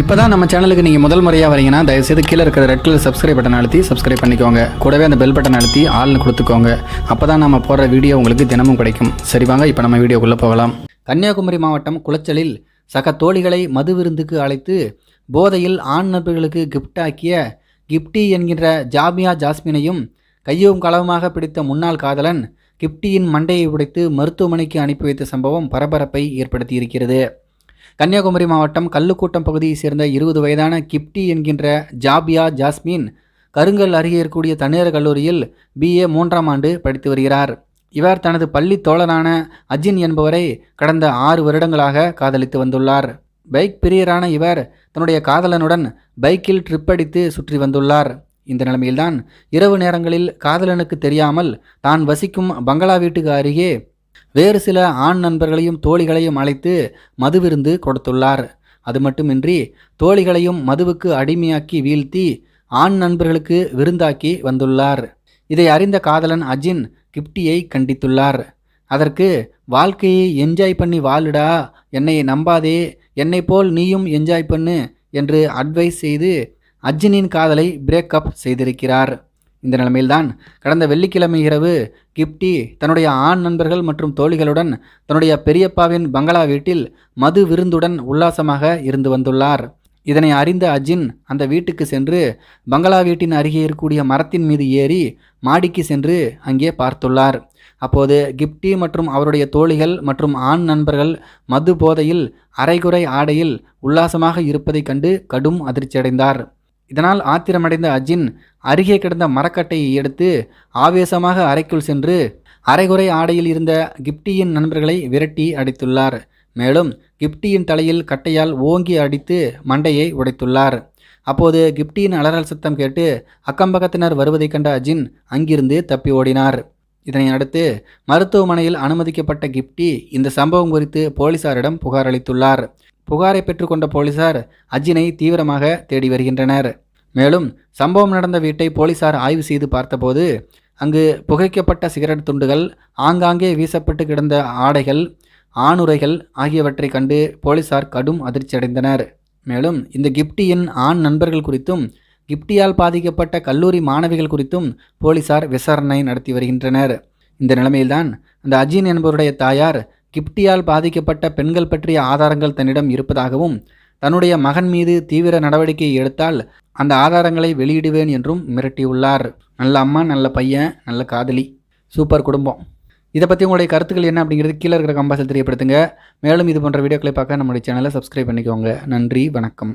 இப்போ தான் நம்ம சேனலுக்கு நீங்கள் முதல் முறையாக வரீங்கன்னா தயவுசெய்து கீழே இருக்கிற ரெட் கலர் சப்ஸ்கிரைப் பட்டன் அழுத்தி சப்ஸ்கிரைப் பண்ணிக்கோங்க. கூடவே அந்த பெல் பட்டன் அழுத்தி ஆள்னு கொடுத்துக்கோங்க. அப்போ தான் நம்ம போடுற வீடியோ உங்களுக்கு தினமும் கிடைக்கும். சரி வாங்க இப்போ நம்ம வீடியோக்குள்ளே போகலாம். கன்னியாகுமரி மாவட்டம் குளச்சலில் சக தோழிகளை மது விருந்துக்கு அழைத்து போதையில் ஆண் நண்பர்களுக்கு gift ஆக்கிய கிப்டி என்கின்ற ஜாமியா ஜாஸ்மினையும் கையும் களவுமாக பிடித்த முன்னாள் காதலன் கிப்டியின் மண்டையை உடைத்து மருத்துவமனைக்கு அனுப்பி வைத்த சம்பவம் பரபரப்பை ஏற்படுத்தியிருக்கிறது. கன்னியாகுமரி மாவட்டம் கல்லுக்கூட்டம் பகுதியைச் சேர்ந்த இருபது வயதான கிப்டி என்கின்ற ஜாபியா ஜாஸ்மின் கருங்கல் அருகே இருக்கக்கூடிய தனியார் கல்லூரியில் பிஏ மூன்றாம் ஆண்டு படித்து வருகிறார். இவர் தனது பள்ளி தோழனான அஜின் என்பவரை கடந்த ஆறு வருடங்களாக காதலித்து வந்துள்ளார். பைக் பிரியரான இவர் தன்னுடைய காதலனுடன் பைக்கில் ட்ரிப் அடித்து சுற்றி வந்துள்ளார். இந்த நிலைமையில்தான் இரவு நேரங்களில் காதலனுக்கு தெரியாமல் தான் வசிக்கும் பங்களா வீட்டுக்கு அருகே வேறு சில ஆண் நண்பர்களையும் தோழிகளையும் அழைத்து மது விருந்து கொடுத்துள்ளார். அது மட்டுமின்றி தோழிகளையும் மதுவுக்கு அடிமையாக்கி வீழ்த்தி ஆண் நண்பர்களுக்கு விருந்தாக்கி வந்துள்ளார். இதை அறிந்த காதலன் அஜின் கிப்டியை கண்டித்துள்ளார். அதற்கு வாழ்க்கையை என்ஜாய் பண்ணி வாழுடா என்னை நம்பாதே என்னை போல் நீயும் என்ஜாய் பண்ணு என்று அட்வைஸ் செய்து அஜினின் காதலை பிரேக்கப் செய்திருக்கிறார். இந்த நிலைமையில்தான் கடந்த வெள்ளிக்கிழமை இரவு கிப்டி தன்னுடைய ஆண் நண்பர்கள் மற்றும் தோழிகளுடன் தன்னுடைய பெரியப்பாவின் பங்களா வீட்டில் மது விருந்துடன் உல்லாசமாக இருந்து வந்துள்ளார். இதனை அறிந்த அஜின் அந்த வீட்டுக்கு சென்று பங்களா வீட்டின் அருகே இருக்கக்கூடிய மரத்தின் மீது ஏறி மாடிக்கு சென்று அங்கே பார்த்துள்ளார். அப்போது கிப்டி மற்றும் அவருடைய தோழிகள் மற்றும் ஆண் நண்பர்கள் மது போதையில் அரைகுறை ஆடையில் உல்லாசமாக இருப்பதைக் கண்டு கடும் அதிர்ச்சியடைந்தார். இதனால் ஆத்திரமடைந்த அஜின் அருகே கிடந்த மரக்கட்டையை எடுத்து ஆவேசமாக அறைக்குள் சென்று அரைகுறை ஆடையில் இருந்த கிப்டியின் நண்பர்களை விரட்டி அடித்துள்ளார். மேலும் கிப்டியின் தலையில் கட்டையால் ஓங்கி அடித்து மண்டையை உடைத்துள்ளார். அப்போது கிப்டியின் அலறல் சத்தம் கேட்டு அக்கம்பக்கத்தினர் வருவதைக் கண்ட அஜின் அங்கிருந்து தப்பி ஓடினார். இதனை அடுத்து மருத்துவமனையில் அனுமதிக்கப்பட்ட கிப்டி இந்த சம்பவம் குறித்து போலீசாரிடம் புகார் அளித்துள்ளார். புகாரை பெற்றுக்கொண்ட போலீசார் அஜினை தீவிரமாக தேடி வருகின்றனர். மேலும் சம்பவம் நடந்த வீட்டை போலீசார் ஆய்வு செய்து பார்த்தபோது அங்கு புகைக்கப்பட்ட சிகரெட் துண்டுகள் ஆங்காங்கே வீசப்பட்டு கிடந்த ஆடைகள் ஆணுரைகள் ஆகியவற்றை கண்டு போலீசார் கடும் அதிர்ச்சியடைந்தனர். மேலும் இந்த கிப்டியின் ஆண் நண்பர்கள் குறித்தும் கிப்டியால் பாதிக்கப்பட்ட கல்லூரி மாணவிகள் குறித்தும் போலீசார் விசாரணை நடத்தி வருகின்றனர். இந்த நிலைமையில்தான் அந்த அஜீன் என்பவருடைய தாயார் கிப்டியால் பாதிக்கப்பட்ட பெண்கள் பற்றிய ஆதாரங்கள் தன்னிடம் இருப்பதாகவும் தன்னுடைய மகன் மீது தீவிர நடவடிக்கை எடுத்தால் அந்த ஆதாரங்களை வெளியிடுவேன் என்றும் மிரட்டியுள்ளார். நல்ல அம்மா நல்ல பையன் நல்ல காதலி. சூப்பர் குடும்பம். இதை பற்றி உங்களுடைய கருத்துக்கள் என்ன அப்படிங்கிறது கீழே இருக்கிற கம்பாசில் தெரியப்படுத்துங்க. மேலும் இது போன்ற வீடியோக்களை பார்க்க நம்முடைய சேனலை சப்ஸ்கிரைப் பண்ணிக்கோங்க. நன்றி வணக்கம்.